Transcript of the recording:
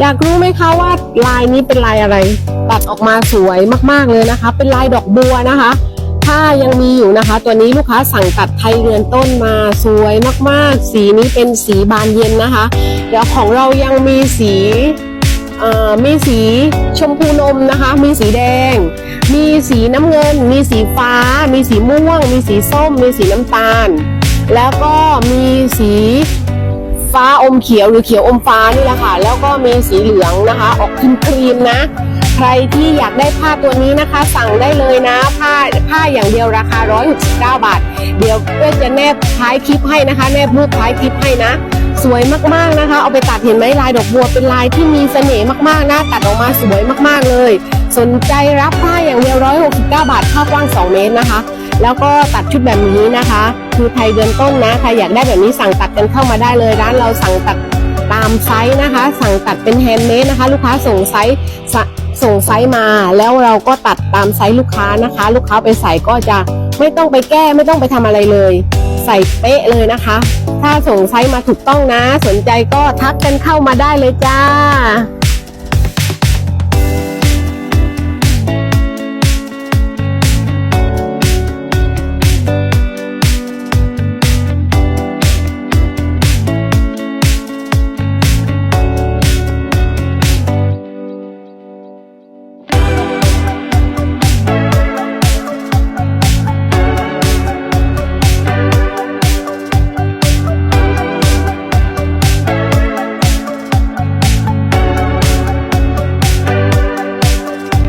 อยากรู้ไหมคะว่าลายนี้เป็นลายอะไร ตัดออกมาสวยมากๆเลยนะคะ เป็นลายดอกบัวนะคะ ถ้ายังมีอยู่นะคะ ตัวนี้ลูกค้าสั่งตัดไทยเรือนต้นมาสวยมากๆ สีนี้เป็นสีบานเย็นนะคะ เดี๋ยวของเรายังมีสีมีสีชมพูนมนะคะ มีสีแดง มีสีน้ำเงิน มีสีฟ้า มีสีม่วง มีสีส้ม มีสีน้ำตาล แล้วก็มีสี ฟ้าอมเขียวหรือเขียวอมฟ้านี่แหละค่ะ แล้วก็มีสีเหลืองนะคะ ออกครีมครีมนะ ใครที่อยากได้ผ้าตัวนี้นะคะ สั่งได้เลยนะ ผ้าผ้าอย่างเดียวราคา 169 บาท เดี๋ยวเพื่อจะแนบท้ายคลิปให้นะคะ แนบรูปท้ายคลิปให้นะ สวยมากๆนะคะ เอาไปตัดเห็นไหมลายดอกบัวเป็นลายที่มีเสน่ห์มากๆนะ ตัดออกมาสวยมากๆเลย สนใจรับผ้าอย่างเดียว 169 บาท ผ้ากว้าง 2 เมตรนะคะ แล้วก็ตัดชุดแบบนี้นะคะ คือไทยเดือนต้นนะใครอยากได้แบบนี้สั่งตัดกันเข้ามาได้เลย ร้านเราสั่งตัดตามไซส์นะคะ สั่งตัดเป็นแฮนด์เมดนะคะ ลูกค้าส่งไซส์สะส่งไซส์มา แล้วเราก็ตัดตามไซส์ลูกค้านะคะ ลูกค้าไปใส่ก็จะไม่ต้องไปแก้ไม่ต้องไปทำอะไรเลย ใส่เป๊ะเลยนะคะ ถ้าส่งไซส์มาถูกต้องนะ สนใจก็ทักกันเข้ามาได้เลยจ้า